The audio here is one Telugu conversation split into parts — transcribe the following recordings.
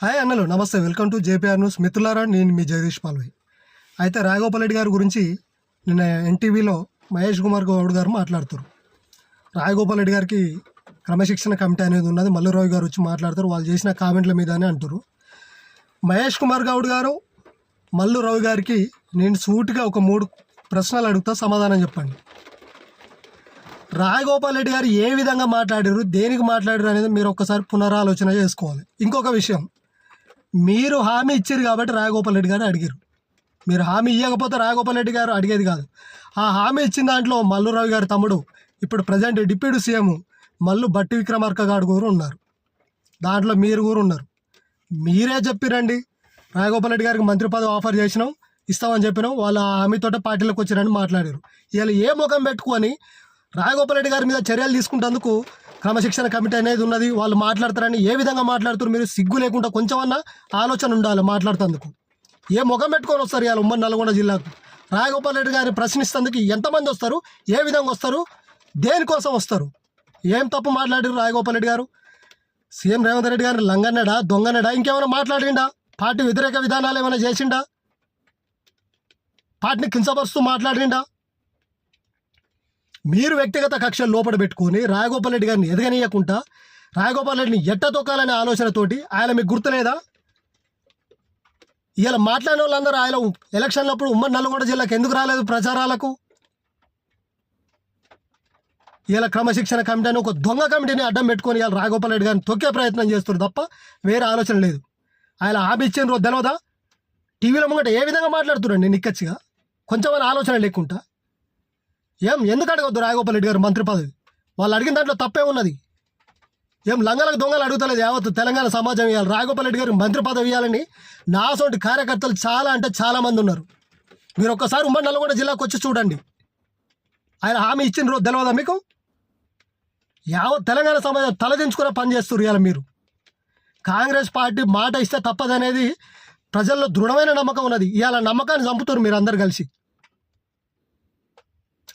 హాయ్ అన్నలు నమస్తే. Welcome to JPR news. మిత్రులారా నేను మీ జగదీష్ పాల్వి. అయితే రాఘోపాల్ రెడ్డి గారి గురించి నిన్న ఎన్టీవీలో మహేష్ కుమార్ గౌడ్ గారు మాట్లాడుతారు. రాఘోపాల్ రెడ్డి గారికి క్రమశిక్షణ కమిటీ అనేది ఉన్నది. మల్లురావు గారు వచ్చి మాట్లాడతారు. వాళ్ళు చేసిన కామెంట్ల మీద అని అంటారు మహేష్ కుమార్ గౌడ్ గారు మల్లురావు గారికి నేను సూటిగా ఒక మూడు ప్రశ్నలు అడుగుతా సమాధానం చెప్పండి. రాజగోపాల్ రెడ్డి గారు ఏ విధంగా మాట్లాడారు దేనికి మాట్లాడారు అనేది మీరు ఒక్కసారి పునరాలోచన చేసుకోవాలి. ఇంకొక విషయం మీరు హామీ ఇచ్చారు కాబట్టి రాఘగోపాల్ రెడ్డి గారు అడిగారు. మీరు హామీ ఇవ్వకపోతే రాఘగోపాల్ రెడ్డి గారు అడిగేది కాదు. ఆ హామీ ఇచ్చిన దాంట్లో మల్లురావు గారి తమ్ముడు ఇప్పుడు ప్రజెంట్ డిప్యూటీ సీఎం మల్లు బట్టి విక్రమార్క గారు కూడా ఉన్నారు. దాంట్లో మీరు కూడా ఉన్నారు. మీరే చెప్పిరండి రాఘగోపాల్ రెడ్డి గారికి మంత్రి పదవి ఆఫర్ చేసినాం ఇస్తామని చెప్పినాం. వాళ్ళు ఆ హామీతోట పార్టీలోకి వచ్చారని మాట్లాడారు. ఇలా ఏ ముఖం పెట్టుకొని రాఘగోపాల్ రెడ్డి గారి మీద చర్యలు తీసుకుంటేందుకు క్రమశిక్షణ కమిటీ అనేది ఉన్నది. వాళ్ళు మాట్లాడతారని ఏ విధంగా మాట్లాడుతారు మీరు సిగ్గు లేకుండా కొంచెమన్నా ఆలోచన ఉండాలి మాట్లాడుతందుకు. ఏ ముఖం పెట్టుకొని వస్తారు ఇవాళ ఉమ్మడి నల్గొండ జిల్లాకు. రాజగోపాల్ రెడ్డి గారిని ప్రశ్నిస్తందుకు ఎంతమంది వస్తారు? ఏ విధంగా వస్తారు? దేనికోసం వస్తారు? ఏం తప్పు మాట్లాడారు రాజగోపాల్ రెడ్డి గారు? సీఎం రేవంత్ రెడ్డి గారిని లంగన్నడా దొంగన్నడా ఇంకేమైనా మాట్లాడిండా? పార్టీ వ్యతిరేక విధానాలు ఏమైనా చేసిండా? పార్టీని కించపరుస్తూ మాట్లాడిండా? మీరు వ్యక్తిగత కక్షలు లోపల పెట్టుకొని రాయగోపాల్ రెడ్డి గారిని ఎదగనీయకుండా రాయగోపాల్ రెడ్డిని ఎట్ట తొక్కాలనే ఆలోచనతోటి ఆయన మీకు గుర్తులేదా? ఇలా మాట్లాడిన వాళ్ళందరూ ఆయన ఎలక్షన్లప్పుడు ఉమ్మడి నల్గొండ జిల్లాకు ఎందుకు రాలేదు ప్రచారాలకు? ఇలా క్రమశిక్షణ కమిటీ అని ఒక దొంగ కమిటీని అడ్డం పెట్టుకొని ఇలా రాఘోపాల్ రెడ్డి గారిని తొక్కే ప్రయత్నం చేస్తారు తప్ప వేరే ఆలోచన లేదు. ఆయన ఆపిచ్చిన రోజు తెలియదా టీవీలో ముంగట ఏ విధంగా మాట్లాడుతున్నాండి నిక్కచ్చిగా కొంచెమైనా ఆలోచన లేకుండా? ఏం? ఎందుకు అడగొద్దు రాఘోపాల్ రెడ్డి గారు మంత్రి పదవి? వాళ్ళు అడిగిన దాంట్లో తప్పే ఉన్నది. ఏం లంగలకు దొంగలు అడుగుతలేదు యావత్తు తెలంగాణ సమాజం ఇవ్వాలి రాఘోపాల్ రెడ్డి గారు మంత్రి పదవి ఇవ్వాలని నా సొంటి కార్యకర్తలు చాలా అంటే చాలామంది ఉన్నారు. మీరు ఒక్కసారి ఉమ్మడి నల్గొండ జిల్లాకు వచ్చి చూడండి. ఆయన హామీ ఇచ్చిన రోజు తెలియదా మీకు? యావత్ తెలంగాణ సమాజం తలదించుకునే పని చేస్తారు ఇవాళ మీరు. కాంగ్రెస్ పార్టీ మాట ఇస్తే తప్పదనేది ప్రజల్లో దృఢమైన నమ్మకం ఉన్నది. ఇవాళ నమ్మకాన్ని చంపుతారు మీరు అందరు కలిసి.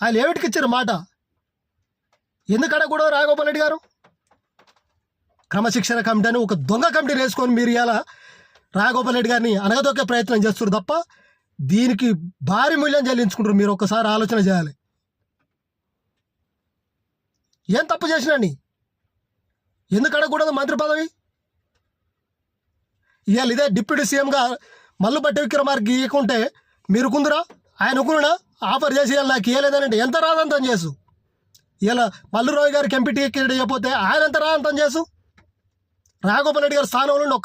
ఆయన ఏమిటికి ఇచ్చారు మాట? ఎందుకడ కూడా రాఘగోపాల్ రెడ్డి గారు? క్రమశిక్షణ కమిటీ అని ఒక దొంగ కమిటీ వేసుకొని మీరు ఇలా రాఘగోపాల్ రెడ్డి గారిని అనగదొక్కే ప్రయత్నం చేస్తారు తప్ప దీనికి భారీ మూల్యం చెల్లించుకుంటారు మీరు ఒకసారి ఆలోచన చేయాలి. ఏం తప్పు చేసినండి ఎందుకు అడగకూడదు మంత్రి పదవి? ఇవాళ ఇదే డిప్యూటీ సీఎంగా మల్లుబట్టి విక్రమార్కి ఇవ్వకుంటే మీరు కుందురా? ఆయన ఒకరునా? ఆఫర్ చేసి ఇవాళ నాకు ఇవ్వలేదనంటే ఎంత రాదంతం చేసు? ఇలా మల్లు రావు గారికి ఎంపీ టికెట్ ఇవ్వకపోతే ఆయన ఎంత రాదంతం చేసు? రాఘగోపాల్ రెడ్డి గారి స్థానంలో ఉండి